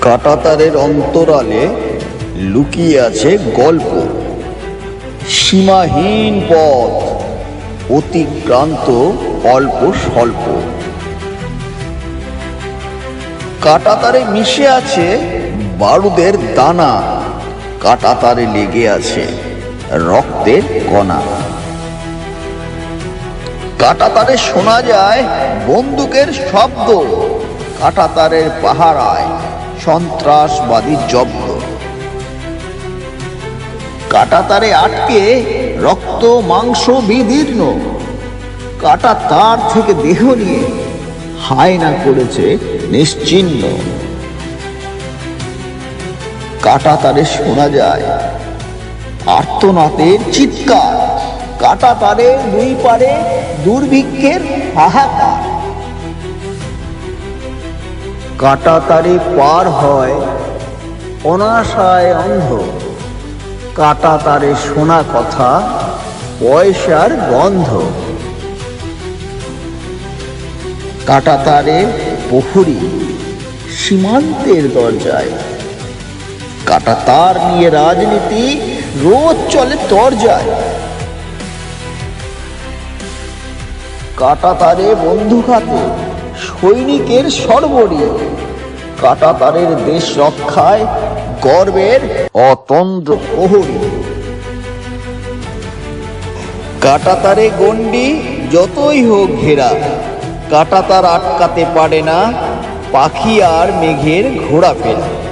কাটাতারের অন্তরালে লুকিয়ে আছে গল্প। সীমাহীন পথ, অতিক্রান্ত অল্প স্বল্প। কাটাতারে মিশে আছে বারুদের দানা। কাটাতারে লেগে আছে রক্তের কণা। কাটাতারে শোনা যায় বন্দুকের শব্দ। কাটাতারের পাহারায় সন্ত্রাসবাদী জব্দ। কাটাতারে আটকে রক্ত, মাংস, বিদীর্ণ। কাটা তার থেকে দেহ নিয়ে হায়না করেছে নিশ্চিন্ন। কাটা তারে শোনা যায় আর্তনাথের চিৎকার। কাটা তারে দুই পারে দুর্ভিক্ষের হাহাকার। কাটা তারে পার হয় অনাশায় অন্ধ। কাটা তারে শোনা কথা, পয়সার গন্ধ। কাটা তারে পুকুরি সীমান্তের দরজায়। কাটা তার নিয়ে রাজনীতি রোজ চলে দরজায় কাটা তারে বন্ধু খাতে সৈনিকের সর্বরী। কাটাতারের দেশ রক্ষায় গর্বের অতন্দ্র প্রহরী। কাটাতারে গণ্ডি যতই হোক ঘেরা, কাটাতার আটকাতে পারে না পাখি আর মেঘের ঘোড়া ঘোরাফেরা